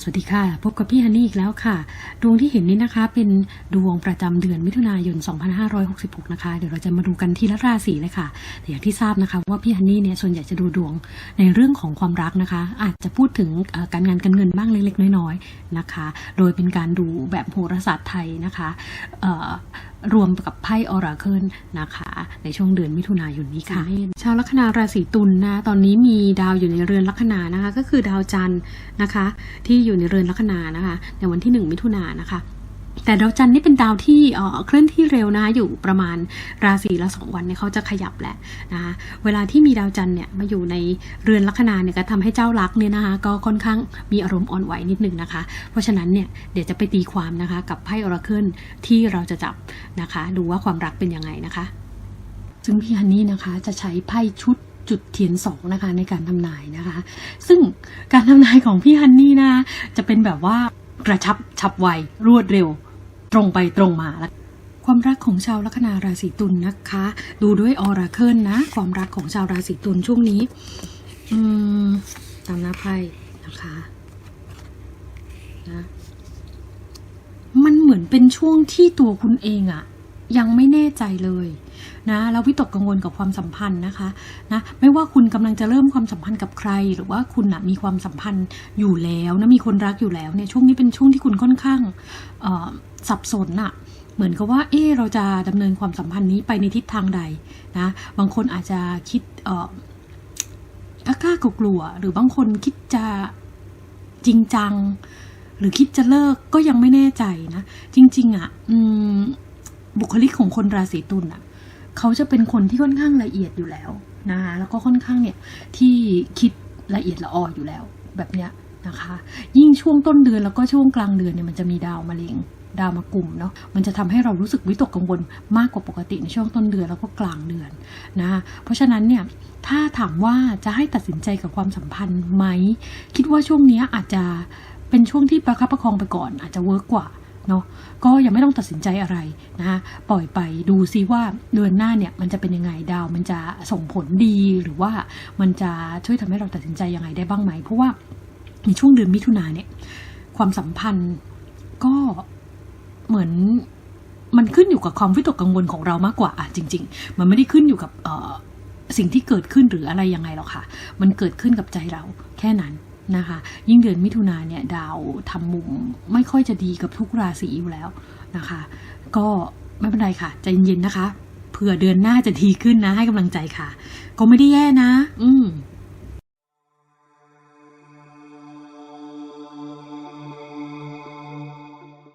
สวัสดีค่ะ พบกับพี่ฮันนี่อีกแล้วค่ะ ดวงที่เห็นนี้นะคะ เป็นดวงประจำเดือนมิถุนายน 2566 นะคะ เดี๋ยวเราจะมาดูกันทีละราศีเลยค่ะแต่อย่างที่ทราบนะคะว่าพี่ฮันนี่เนี่ยส่วนใหญ่จะดูดวงในเรื่องของความรักนะคะ อาจจะพูดถึงการงานการเงินบ้างเล็กๆ น้อยๆนะคะ โดยเป็นการดูแบบโหราศาสตร์ไทยนะคะ รวมกับไพ่ออราเคิลนะคะ ในช่วงเดือนมิถุนายนนี้ค่ะ ชาวลัคนาราศีตุลนะตอนนี้มีดาวอยู่ในเรือนลัคนานะคะ ก็คือดาวจันทร์นะคะ ที่อยู่ในเรือนลัคนานะคะ ในวันที่ 1 มิถุนายนนะคะ แต่ดาวจันทร์นี่เป็นดาวที่เอ่อเคลื่อนที่เร็วนะคะอยู่ประมาณราศีละสองวันเนี่ยเขาจะขยับแหละนะคะเวลาที่มีดาวจันทร์เนี่ยมาอยู่ในเรือนลัคนาเนี่ยก็ทำให้เจ้ารักเนี่ยนะคะก็ค่อนข้างมีอารมณ์อ่อนไหวนิดนึงนะคะ เพราะฉะนั้นเนี่ยเดี๋ยวจะไปตีความนะคะกับไพ่ออราเคิลที่เราจะจับนะคะ ดูว่าความรักเป็นยังไงนะคะ ซึ่งพี่ฮันนี่นะคะจะใช้ไพ่ชุดจุดเทียนสองนะคะในการทำนายนะคะ ซึ่งการทำนายของพี่ฮันนี่นะจะเป็นแบบว่ากระชับฉับไวรวดเร็ว รงไปตรงมาแล้วความรักของชาวลัคนาราศีตุลนนะคะ ดูด้วยออราเคิลนะ ความรักของชาวราศีตุลช่วงนี้อืมตามหน้าไพ่นะคะนะมันเหมือนเป็นช่วงที่ตัวคุณเองอะ ยังไม่แน่ใจเลยนะแล้ววิตกกังวลกับความสัมพันธ์นะคะนะไม่ว่าคุณกำลังจะเริ่มความสัมพันธ์กับใคร หรือว่าคุณนะมีความสัมพันธ์อยู่แล้วนะมีคนรักอยู่แล้วเนี่ยช่วงนี้เป็นช่วงที่คุณค่อนข้างสับสนอะเหมือนกับว่าเออเราจะดำเนินความสัมพันธ์นี้ไปในทิศทางใดนะบางคนอาจจะคิดกล้ากลัวหรือบางคนคิดจะจริงจัง หรือคิดจะเลิกก็ยังไม่แน่ใจนะ จริง ๆอะอืม บุคลิกของคนราศีตุลอะเขาจะเป็นคนที่ค่อนข้างละเอียดอยู่แล้วนะคะแล้วก็ค่อนข้างเนี่ยที่คิดละเอียดละอออยู่แล้วแบบเนี้ยนะคะ ยิ่งช่วงต้นเดือนแล้วก็ช่วงกลางเดือนเนี่ยมันจะมีดาวมะเร็งดาวมากลุ่มเนาะมันจะทำให้เรารู้สึกวิตกกังวลมากกว่าปกติในช่วงต้นเดือนแล้วก็กลางเดือนนะคะเพราะฉะนั้นเนี่ยถ้าถามว่าจะให้ตัดสินใจกับความสัมพันธ์ไหม คิดว่าช่วงนี้อาจจะเป็นช่วงที่ประคับประคองไปก่อน อาจจะเวิร์กกว่า เนาะก็ยังไม่ต้องตัดสินใจอะไรนะปล่อยไปดูซิว่าเดือนหน้าเนี่ยมันจะเป็นยังไงดาว มันจะส่งผลดีหรือว่ามันจะช่วยทำให้เราตัดสินใจยังไงได้บ้างไหมเพราะว่าในช่วงเดือนมิถุนาเนี่ยความสัมพันธ์ก็เหมือนมันขึ้นอยู่กับความวิตกกังวลของเรามากกว่าอะจริง ๆ มันไม่ได้ขึ้นอยู่กับสิ่งที่เกิดขึ้นหรืออะไรยังไงหรอกค่ะ มันเกิดขึ้นกับใจเราแค่นั้น นะคะ ยิ่งเดือนมิถุนาเนี่ยดาวทำมุมไม่ค่อยจะดีกับทุกราศีอยู่แล้วนะคะ ก็ไม่เป็นไรค่ะใจเย็นๆนะคะ เผื่อเดือนหน้าจะดีขึ้นนะให้กำลังใจค่ะ ก็ไม่ได้แย่นะ อืม